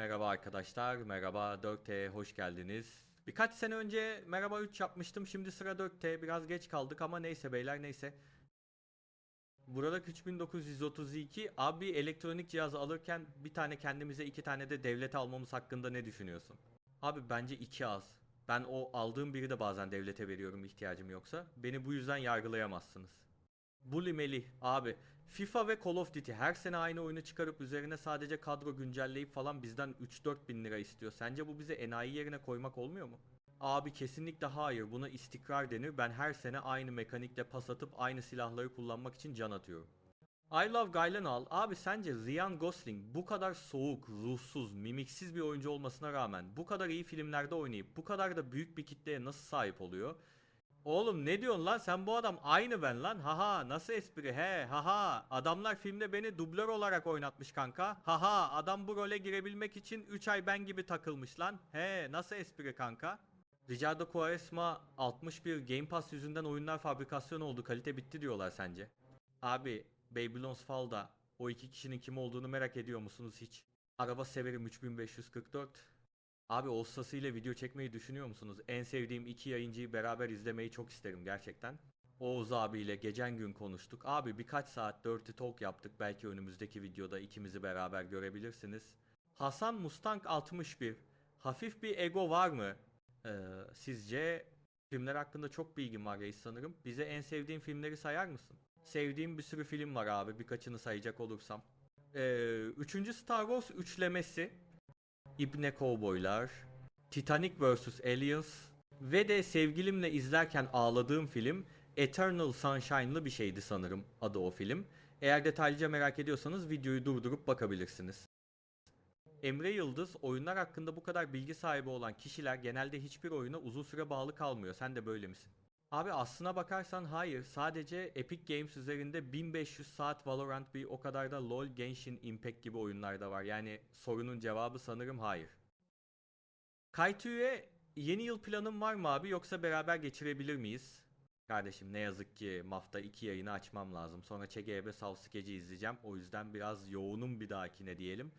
Merhaba arkadaşlar, merhaba 4T, hoş geldiniz. Birkaç sene önce Merhaba 3 yapmıştım, şimdi sıra 4T. Biraz geç kaldık ama neyse beyler neyse. Burada 3932, abi elektronik cihaz alırken bir tane kendimize iki tane de devlete almamız hakkında ne düşünüyorsun? Abi bence iki az. Ben o aldığım biri de bazen devlete veriyorum ihtiyacım yoksa. Beni bu yüzden yargılayamazsınız. Bully Melih abi FIFA ve Call of Duty her sene aynı oyunu çıkarıp üzerine sadece kadro güncelleyip falan bizden 3-4 bin lira istiyor. Sence bu bize enayi yerine koymak olmuyor mu? Abi kesinlikle hayır buna istikrar denir. Ben her sene aynı mekanikle pas atıp aynı silahları kullanmak için can atıyorum. I Love Gyllenhaal abi sence Ryan Gosling bu kadar soğuk, ruhsuz, mimiksiz bir oyuncu olmasına rağmen bu kadar iyi filmlerde oynayıp bu kadar da büyük bir kitleye nasıl sahip oluyor? Oğlum ne diyorsun lan? Sen bu adam aynı ben lan. Haha nasıl espri? He haha. Adamlar filmde beni dublör olarak oynatmış kanka. Haha adam bu role girebilmek için 3 ay ben gibi takılmış lan. He nasıl espri kanka? Ricardo Quaresma 61 Game Pass yüzünden oyunlar fabrikasyon oldu. Kalite bitti diyorlar sence. Abi Babylon's Fall'da o iki kişinin kim olduğunu merak ediyor musunuz hiç? Araba severim 3544 Abi Oğuzhası ile video çekmeyi düşünüyor musunuz? En sevdiğim iki yayıncıyı beraber izlemeyi çok isterim gerçekten. Oğuz abiyle geçen gün konuştuk. Abi birkaç saat Dirty Talk yaptık. Belki önümüzdeki videoda ikimizi beraber görebilirsiniz. Hasan Mustang 61. Hafif bir ego var mı? Ee, sizce filmler hakkında çok bilgim var reis sanırım. Bize en sevdiğin filmleri sayar mısın? Sevdiğim bir sürü film var abi birkaçını sayacak olursam. Ee, üçüncü Star Wars üçlemesi. İbne Kovboylar, Titanic vs. Aliens ve de sevgilimle izlerken ağladığım film Eternal Sunshine'lı bir şeydi sanırım adı o film. Eğer detaylıca merak ediyorsanız videoyu durdurup bakabilirsiniz. Emre Yıldız, oyunlar hakkında bu kadar bilgi sahibi olan kişiler genelde hiçbir oyuna uzun süre bağlı kalmıyor. Sen de böyle misin? Abi aslına bakarsan hayır. Sadece Epic Games üzerinde 1500 saat Valorant bir o kadar da LoL, Genshin Impact gibi oyunlarda var. Yani sorunun cevabı sanırım hayır. Kaytu'ya yeni yıl planın var mı abi yoksa beraber geçirebilir miyiz? Kardeşim ne yazık ki Mafta 2 yayını açmam lazım. Sonra ÇGB Savskeci izleyeceğim. O yüzden biraz yoğunum bir dahakine diyelim.